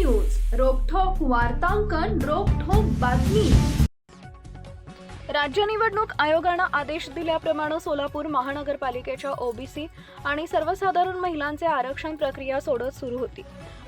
News रोकठोक वार्तांकन रोकठोक बातमी. राज्य निवडणूक आयोगानं आदेश दिल्याप्रमाणे सोलापूर महानगरपालिकेच्या ओबीसी आणि सर्वसाधारण महिलांचे आरक्षण प्रक्रिया सोडत सुरू होती.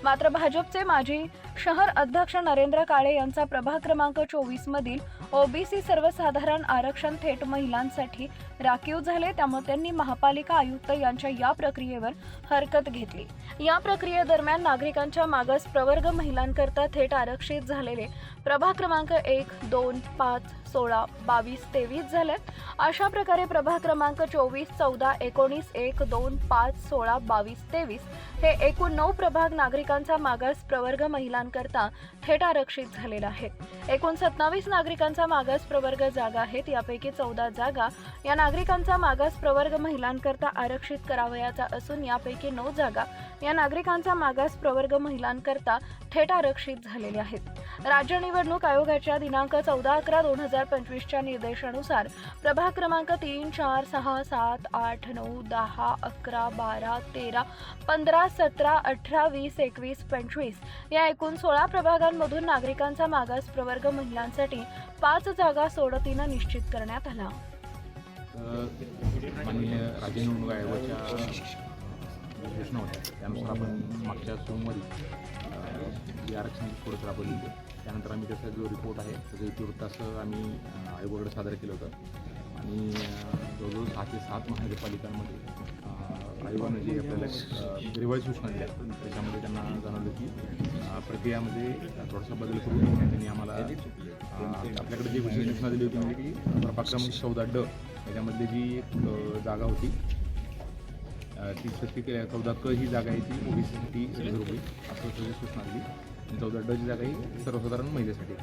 मात्र भाजपचे माजी शहर अध्यक्ष नरेंद्र काळे यांचा प्रभाग क्रमांक चोवीस मधील ओबीसी सर्वसाधारण आरक्षण थेट महिलांसाठी राखीव झाले त्यामुळे त्यांनी महापालिका आयुक्त यांच्या या प्रक्रियेवर हरकत घेतली. या प्रक्रियेदरम्यान नागरिकांच्या मागास प्रवर्ग महिलांकरता थेट आरक्षित झालेले प्रभाग क्रमांक एक दोन पाच सोळा बावीस तेवीस झालेत अशा प्रकारे प्रभाग क्रमांक चोवीस चौदा एकोणीस एक दोन पाच सोळा बावीस तेवीस हे एकूण नऊ प्रभाग नागरिकांचा मागास प्रवर्ग महिलांकरता थेट आरक्षित झालेला आहे एकूण सत्तावीस नागरिकांचा मागास प्रवर्ग जागा आहेत. यापैकी चौदा जागा या नागरिकांचा मागास प्रवर्ग महिलांकरता आरक्षित करावयाचा असून यापैकी नऊ जागा या नागरिकांचा मागास प्रवर्ग महिलांकरता थेट आरक्षित झालेल्या आहेत. राज्य निवडणूक आयोगाच्या दिनांक चौदा अकरा दोन हजार पंचवीसच्या निर्देशानुसार प्रभाग क्रमांक तीन चार सहा सात आठ नऊ दहा अकरा बारा तेरा पंधरा सतरा अठरा वीस एकवीस पंचवीस या एकूण सोळा प्रभागांमधून नागरिकांचा मागास प्रवर्ग महिलांसाठी पाच जागा सोडतीनं निश्चित करण्यात आला. राज्य निवडणूक आयोगाच्या घोषणा होत्या त्यानुसार आपण मागच्या सोमवारी जी आरक्षण थोडंसं राबवली होती त्यानंतर आम्ही त्याचा जो रिपोर्ट आहे त्याचं इतिवृत्त असं आम्ही आयोगाकडे सादर केलं होतं. आणि जवळजवळ सहा ते सात महानगरपालिकांमध्ये आयोगानं जे आपल्याला रिवाईज सूचना दिल्या त्याच्यामध्ये त्यांना जाणवलं की प्रक्रियामध्ये थोडासा बदल करून त्यांनी आम्हाला आपल्याकडे जी विशेष सूचना दिली होती म्हणजे की प्रभाग क्रमांक चौदा ड याच्यामधली जी एक जागा होती ती सत्ती चौदा क ही जागा आहे ती ओबीसीसाठी रिझर्व होईल असं सूचना दिली. आणि चौदा ड ही जागा ही सर्वसाधारण महिलेसाठी.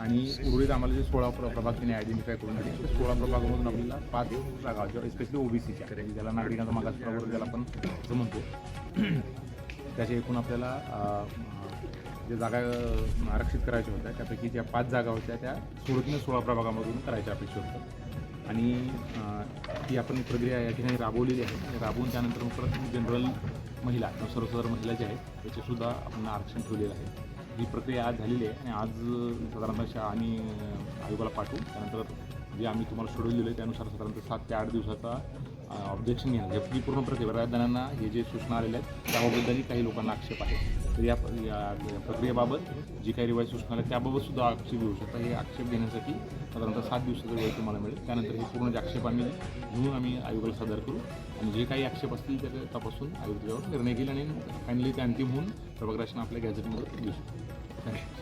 आणि उर्वरित आम्हाला जे सोळा प्र प्रभाग त्यांनी आयडेंटिफाय करून दिले ते सोळा प्रभागामधून आपल्याला पाच जागा किंवा स्पेशली ओबीसीच्या ज्याला नागरिकांचा मागास प्रवर्ग ज्याला आपण असं म्हणतो. त्याच्या एकूण आपल्याला ज्या जागा आरक्षित करायच्या होत्या त्यापैकी ज्या पाच जागा होत्या त्या सोळतीनं सोळा प्रभागामधून करायच्या अपेक्षा होत्या. आणि ती आपण प्रक्रिया या ठिकाणी राबवलेली आहे. आणि राबवून त्यानंतर मग परत जनरल महिला किंवा सर्वसाधारण महिला ज्या आहेत त्याचेसुद्धा आपण आरक्षण ठेवलेलं आहे. ही प्रक्रिया आज झालेली आहे आणि आज साधारणतः शा आणि आयोगाला पाठवू त्यानंतर जे आम्ही तुम्हाला शेड्यूल दिलं आहे त्यानुसार साधारणतः सात ते आठ दिवसाचा ऑब्जेक्शन घ्या ही पूर्ण प्रक्रिया बऱ्याच हे जे सूचना आलेल्या आहेत त्याबद्दलही काही लोकांना आक्षेप आहे. तर या या प्रक्रियेबाबत जी काही रिवाईज सूचना आल्या त्याबाबत सुद्धा आक्षेप घेऊ शकता. हे आक्षेप घेण्यासाठी साधारणतः सात दिवसाचा वेळ तुम्हाला मिळेल. त्यानंतर हे पूर्ण जे आक्षेप आम्ही घेऊन आम्ही आयोगाला सादर करू. आणि जे काही आक्षेप असतील त्या तपासून आयोग निर्णय घेईल आणि फायनली ते अंतिम होऊन प्रभाग आपल्या गॅझेटमध्ये देऊ शकतो थँक्यू